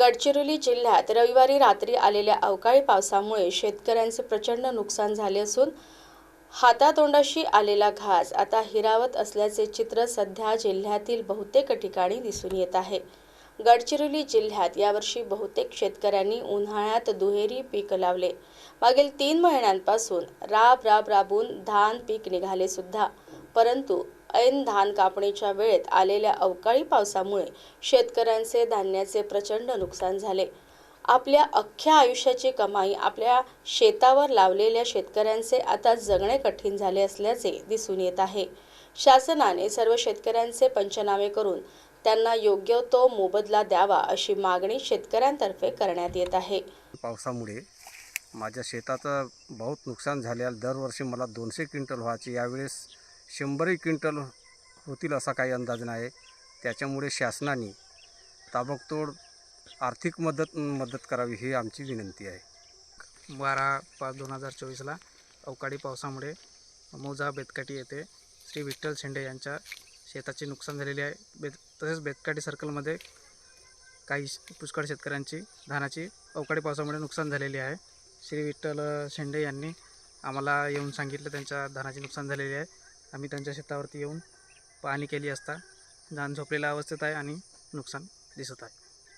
गडचिरोली जिल्ह्यात रविवारी रात्री आलेल्या अवकाळी पावसामुळे शेतकऱ्यांचे प्रचंड नुकसान झाले असून हातातोंडाशी आलेला घास आता हिरावत असल्याचे चित्र सध्या जिल्ह्यातील बहुतेक ठिकाणी दिसून येत आहे. गडचिरोली जिल्ह्यात यावर्षी बहुतेक शेतकऱ्यांनी उन्हाळ्यात दुहेरी पीक लावले. मागील तीन महिन्यांपासून राब राब राबून धान पीक निघाले सुद्धा. परंतु ऐन धान कापणीच्या वेळेत आलेल्या अवकाळी पावसामुळे शेतकऱ्यांचे धान्याचे प्रचंड नुकसान झाले. आपल्या अख्ख्या आयुष्याची कमाई आपल्या शेतावर लावलेल्या शेतकऱ्यांचे आता जगणे कठीण झाले असल्याचे दिसून येत आहे. शासनाने सर्व शेतकऱ्यांचे पंचनामे करून त्यांना योग्य तो मोबदला द्यावा अशी मागणी शेतकऱ्यांतर्फे करण्यात येत आहे. पावसामुळे माझ्या शेताचं बहुत नुकसान झाले दरवर्षी मला दोनशे क्विंटल व्हायचे. यावेळेस शंभरही क्विंटल होतील असा काही अंदाज नाही. त्याच्यामुळे शासनाने ताबडतोब आर्थिक मदत मदत करावी ही आमची विनंती आहे. बारा पाच दोन हजार चोवीसला अवकाळी पावसामुळे मोजा बेतकाठी येथे श्री विठ्ठल शेंडे यांच्या शेताचे नुकसान झालेले आहे. बेत तसेच बेतकाठी सर्कलमध्ये काही पुष्कळ शेतकऱ्यांची धानाची अवकाळी पावसामुळे नुकसान झालेले आहे. श्री विठ्ठल शेंडे यांनी आम्हाला येऊन सांगितलं त्यांच्या धानाचे नुकसान झालेले आहे. आम्ही त्यांच्या शेतावरती येऊन पाहणी केली असता धान झोपलेल्या अवस्थेत आहे आणि नुकसान दिसत आहे.